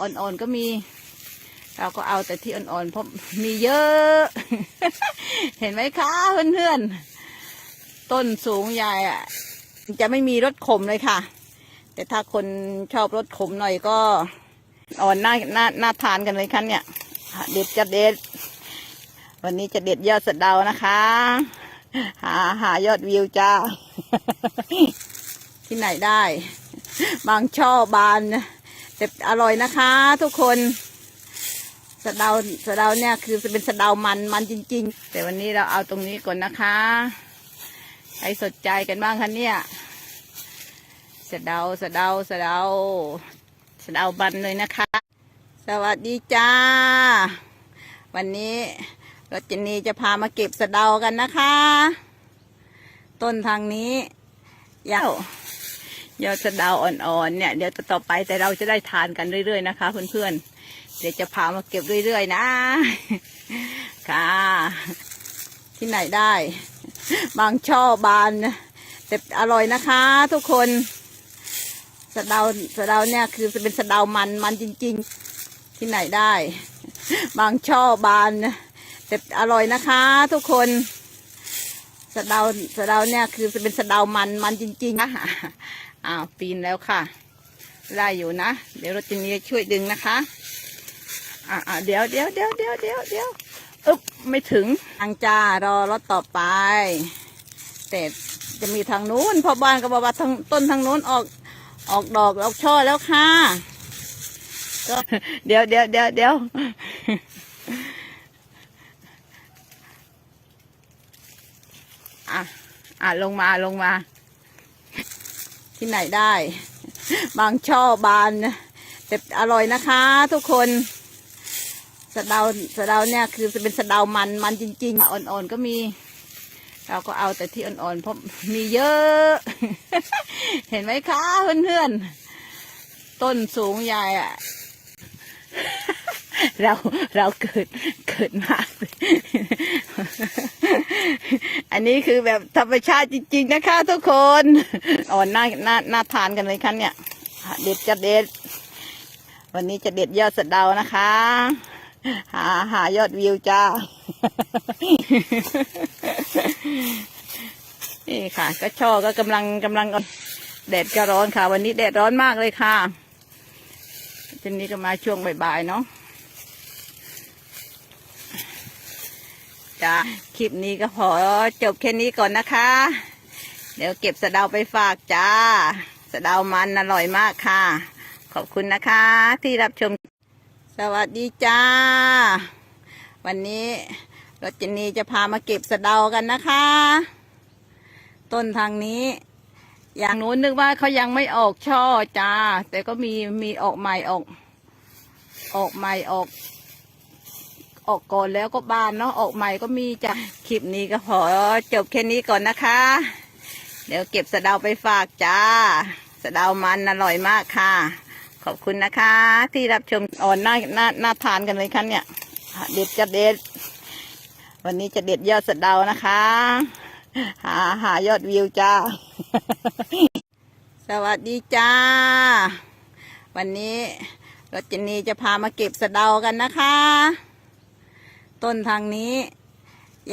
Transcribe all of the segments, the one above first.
อ่อนๆก็มี เราก็เอาแต่ที่อ่อนๆเพราะมีเยอะ เห็นไหมคะเพื่อนๆ ต้นสูงใหญ่อะ จะไม่มีรสขมเลยค่ะ แต่ถ้าคนชอบรสขมหน่อยก็อ่อนน่าน่าน่าทานกันเลยคันเนี่ยเด็ดจะเด็ด วันนี้จะเด็ดยอดสะเดานะคะ หาหายอดวิวจ้า ที่ไหนได้ บางช่อบานนะ แต่อร่อยนะคะ ทุกคนสะเดาสะเดาเนี่ยคือจะเป็นสะเดามันมันจริง ๆ แต่วันนี้เราเอาตรงนี้ก่อนนะคะใครสนใจกันบ้างคะเนี่ยสะเดาสะเดาสะเดาสะเดาบันเลยนะคะ สวัสดีจ้า วันนี้รจนีจะพามาเก็บสะเดากันนะคะ ต้นทางนี้ยาว ยอดสะดาวอ่อนๆเนี่ยเดี๋ยวต่อไปแต่เราจะได้ทานกันเรื่อยๆนะคะเพื่อนๆเดี๋ยวจะพามาเก็บเรื่อยๆนะ ค่ะ ที่ไหนได้ บางช่อบานแต่อร่อยนะคะ ทุกคนสะเดาสะเดาเนี่ยคือจะเป็นสะเดามันมันจริง ๆ ที่ไหนได้ บางช่อบานแต่อร่อยนะคะ ทุกคนสะเดาสะเดาเนี่ยคือจะเป็นสะเดามันมันจริงๆนะ อ้าวปีนแล้วค่ะ ได้อยู่นะ เดี๋ยวรถจะมีช่วยดึงนะคะ อ่าเดี๋ยวเดี๋ยวเดี๋ยวเดี๋ยวเดี๋ยวเดี๋ยวอึ๊บไม่ถึงทางจ้ารอรถต่อไป แต่จะมีทางนู้นพอบ้านก็บอกว่าทางต้นทางนู้นออกออกดอกออกช่อแล้วค่ะก็เดี๋ยวเดี๋ยวเดี๋ยวเดี๋ยวอะอะลงมาลงมา ที่ไหนได้ บางช่อบานนะแต่อร่อยนะคะทุกคนสะเดาสะเดาเนี่ยคือจะเป็นสะเดามันมันจริง ๆ อ่อนๆก็มี เราก็เอาแต่ที่อ่อนๆเพราะมีเยอะ เห็นไหมคะเพื่อนๆต้นสูงใหญ่อะ เราเราเกิดเกิดมา อันนี้คือแบบธรรมชาติจริง ๆ นะคะทุกคนอ่อนน่าน่าน่าทานกันเลยคันเนี่ย เด็ดจะเด็ด วันนี้จะเด็ดยอดสะเดานะคะ หาหายอดวิวจ้านี่ค่ะ ก็ช่อก็กำลังกำลังแดดก็ร้อนค่ะ วันนี้แดดร้อนมากเลยค่ะทีนี้ก็มาช่วงบ่ายๆเนาะ จ้าคลิปนี้ก็พอจบแค่นี้ก่อนนะคะ เดี๋ยวเก็บสะเดาไปฝากจ้า สะเดามันอร่อยมากค่ะ ขอบคุณนะคะ ที่รับชม สวัสดีจ้า วันนี้รจนีจะพามาเก็บสะเดากันนะคะ ต้นทางนี้ อย่างนู้นนึกว่าเขายังไม่ออกช่อจ้า แต่ก็มีมีออกใหม่ออก ออกใหม่ออก ออกก่อนแล้วก็บานเนาะออกใหม่ก็มีจ้ะคลิปนี้ก็พอจบแค่นี้ก่อนนะคะ เดี๋ยวเก็บสะเดาไปฝากจ้า สะเดามันอร่อยมากค่ะ ขอบคุณนะคะ ที่รับชมอ่อนน่าน่าน่าทานกันเลยคันเนี่ยเด็ดจะเด็ด วันนี้จะเด็ดยอดสะเดานะคะ หาหายอดวิวจ้า สวัสดีจ้า วันนี้รถจนีจะพามาเก็บสะเดากันนะคะ ต้นทางนี้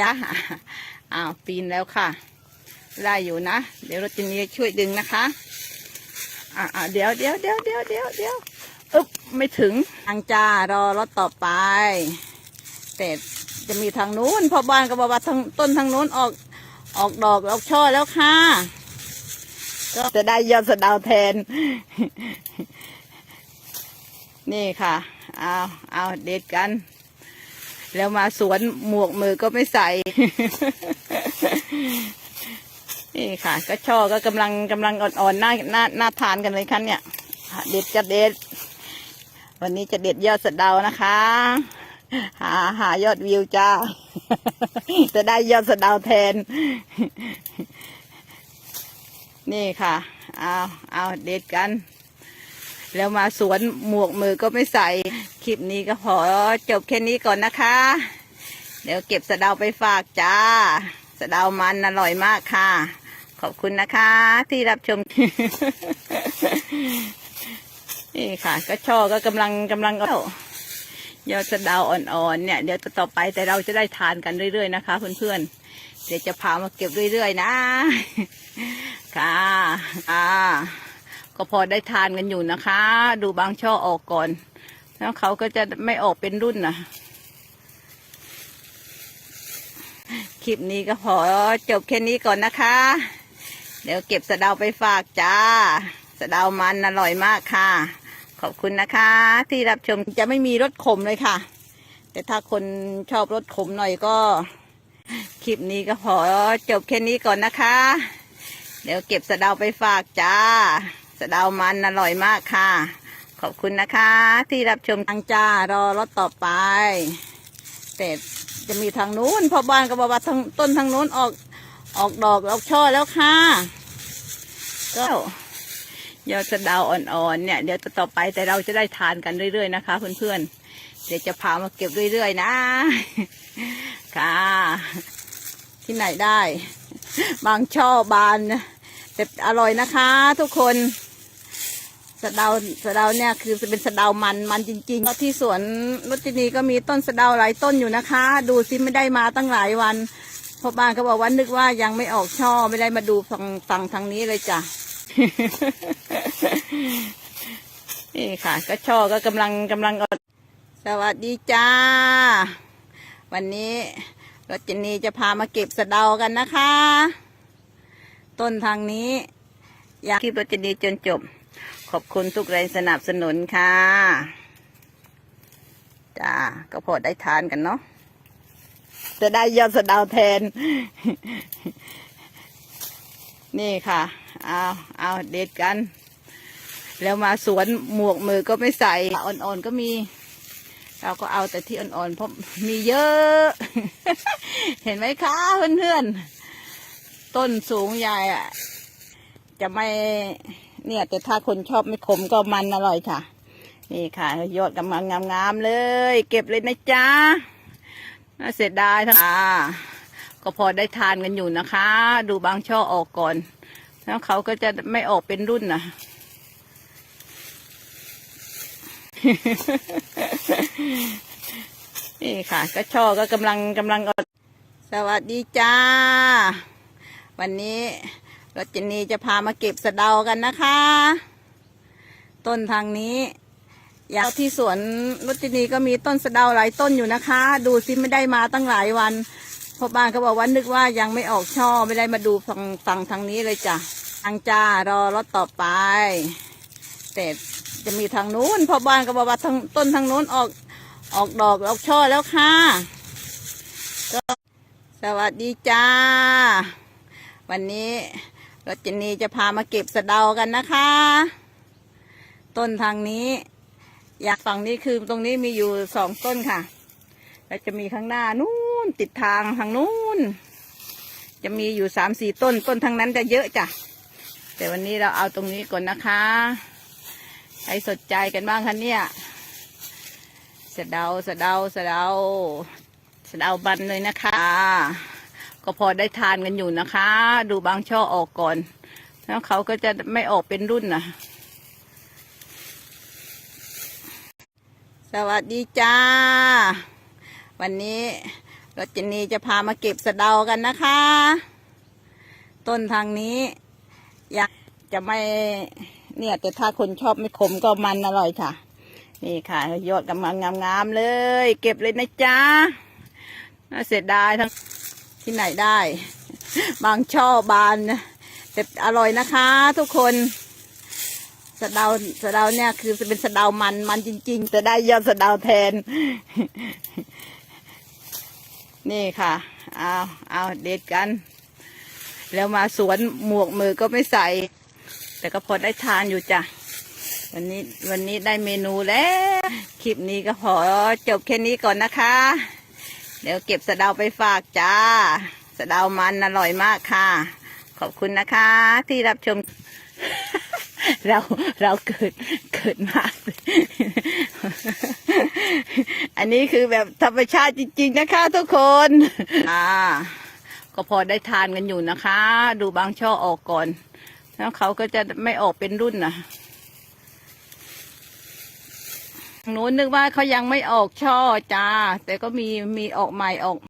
ยะอ้าวปีนแล้วค่ะ ได้อยู่นะ เดี๋ยวรถจนีช่วยดึงนะคะ อ่าเดี๋ยวเดี๋ยวเดี๋ยวเดี๋ยวเดี๋ยวเดี๋ยวอึ๊บไม่ถึงทางจ้ารอรถต่อไป แต่จะมีทางนู้นพอบ้านก็บอกว่าทางต้นทางนู้นออกออกดอกออกช่อแล้วค่ะ ก็จะได้ยอดสะดาวแทน นี่ค่ะ เอาเอาเด็ดกัน แล้วมาสวนหมวกมือก็ไม่ใส่ นี่ค่ะ ก็ช่อก็กำลังกำลังอ่อนๆน่าน่าน่าทานกันเลยคันเนี่ยเด็ดจะเด็ด วันนี้จะเด็ดยอดสะเดานะคะ หาหายอดวิวจ้า จะได้ยอดสะเดาแทน นี่ค่ะ เอาเอาเด็ดกัน แล้วมาสวนหมวกมือก็ไม่ใส่ คลิปนี้ก็พอจบแค่นี้ก่อนนะคะ เดี๋ยวเก็บสะเดาไปฝากจ้า สะเดามันอร่อยมากค่ะ ขอบคุณนะคะ ที่รับชม นี่ค่ะ ก็ช่อก็กำลังกำลังเอายอดสะเดาอ่อนๆเนี่ย เดี๋ยวต่อไปแต่เราจะได้ทานกันเรื่อยๆนะคะเพื่อนๆ เดี๋ยวจะพามาเก็บเรื่อยๆนะ ค่ะ อ่า ก็พอได้ทานกันอยู่นะคะ ดูบางช่อออกก่อน แล้วเขาก็จะไม่ออกเป็นรุ่นนะคลิปนี้ก็พอจบแค่นี้ก่อนนะคะ เดี๋ยวเก็บสะเดาไปฝากจ้า สะเดามันอร่อยมากค่ะ ขอบคุณนะคะ ที่รับชมจะไม่มีรสขมเลยค่ะ แต่ถ้าคนชอบรสขมหน่อยก็ คลิปนี้ก็พอจบแค่นี้ก่อนนะคะ เดี๋ยวเก็บสะเดาไปฝากจ้า สะเดามันอร่อยมากค่ะ ขอบคุณนะคะ ที่รับชมทางจ้ารอรถต่อไป แต่จะมีทางนู้นพ่อบ้านก็บอกว่าทางต้นทางนู้นออกออกดอกออกช่อแล้วค่ะ ก็ยอดสะเดาอ่อนๆเนี่ย เดี๋ยวต่อไปแต่เราจะได้ทานกันเรื่อยๆนะคะเพื่อนๆเดี๋ยวจะพามาเก็บเรื่อยๆนะ ค่ะ ที่ไหนได้ บางช่อบานแต่อร่อยนะคะทุกคน สะเดาสะเดาเนี่ยคือเป็นสะเดามันมันจริงๆก็ที่สวนรจนีก็มีต้นสะเดาหลายต้นอยู่นะคะ ดูซิไม่ได้มาตั้งหลายวันพ่อบ้านก็บอกว่านึกว่ายังไม่ออกช่อไม่ได้มาดูฝั่งฝั่งทางนี้เลยจ้ะนี่ค่ะ ก็ช่อก็กำลังกำลังออกสวัสดีจ้า วันนี้รจินีจะพามาเก็บสะเดากันนะคะ ต้นทางนี้ อยากคลิปรจินีจนจบ ขอบคุณทุกแรงสนับสนุนค่ะจ้าก็พอได้ทานกันเนาะจะได้ยอดสะดาวแทน นี่ค่ะ เอาเอาเด็ดกัน แล้วมาสวนหมวกมือก็ไม่ใส่อ่อนๆก็มี เราก็เอาแต่ที่อ่อนๆเพราะมีเยอะ เห็นไหมคะเพื่อนๆต้นสูงใหญ่อะจะไม่ เนี่ย แต่ถ้าคนชอบไม่ขมก็มันอร่อยค่ะ นี่ค่ะ ยอดกำลังงามๆเลย เก็บเลยนะจ๊ะน่าเสียดายทั้งอ่าก็พอได้ทานกันอยู่นะคะ ดูบางช่อออกก่อน แล้วเขาก็จะไม่ออกเป็นรุ่นนะนี่ค่ะ ก็ช่อก็กำลังกำลังออกสวัสดีจ้า วันนี้ รจนีจะพามาเก็บสะเดากันนะคะ ต้นทางนี้ อยากที่สวนรจนีก็มีต้นสะเดาหลายต้นอยู่นะคะ ดูซิไม่ได้มาตั้งหลายวันพอบ้านเขาบอกว่านึกว่ายังไม่ออกช่อไม่ได้มาดูฝั่งฝั่งทางนี้เลยจ้ะทางจ้ารอรถต่อไป แต่จะมีทางนู้นพอบ้านก็บอกว่าทางต้นทางนู้นออกออกดอกออกช่อแล้วค่ะก็สวัสดีจ้า วันนี้ รจนีจะพามาเก็บสะเดากันนะคะ ต้นทางนี้ อยากฝั่งนี้คือตรงนี้มีอยู่สองต้นค่ะ แล้วจะมีข้างหน้านู้นติดทางทางนู้น จะมีอยู่สามสี่ต้นต้นทางนั้นจะเยอะจ้ะ แต่วันนี้เราเอาตรงนี้ก่อนนะคะใครสนใจกันบ้างคะเนี่ยสะเดาสะเดาสะเดาสะเดาบันเลยนะคะ ก็พอได้ทานกันอยู่นะคะ ดูบางช่อออกก่อน แล้วเขาก็จะไม่ออกเป็นรุ่นนะสวัสดีจ้า วันนี้รจนีจะพามาเก็บสะเดากันนะคะ ต้นทางนี้ อยากจะไม่เนี่ยแต่ถ้าคนชอบไม่ขมก็มันอร่อยค่ะ นี่ค่ะ ยอดกำลังงามๆเลย เก็บเลยนะจ๊ะน่าเสียดายทั้ง ที่ไหนได้ บางช่อบานนะแต่อร่อยนะคะ ทุกคนสะเดาสะเดาเนี่ยคือเป็นสะเดามันมันจริงๆแต่ได้ยอดสะเดาแทน นี่ค่ะเอาเอาเด็ดกัน แล้วมาสวนหมวกมือก็ไม่ใส่ แต่ก็พอได้ทานอยู่จ้ะวันนี้วันนี้ได้เมนูแล้ว คลิปนี้ก็พอจบแค่นี้ก่อนนะคะ เดี๋ยวเก็บสะเดาไปฝากจ้า สะเดามันอร่อยมากค่ะ ขอบคุณนะคะ ที่รับชม เราเราเกิดเกิดมาก อันนี้คือแบบธรรมชาติจริง ๆ นะคะ ทุกคนอ่าก็พอได้ทานกันอยู่นะคะ ดูบางช่อออกก่อน แล้วเขาก็จะไม่ออกเป็นรุ่นนะ หนูนึกว่าเขายังไม่ออกช่อจ้า แต่ก็มีมีออกใหม่ออก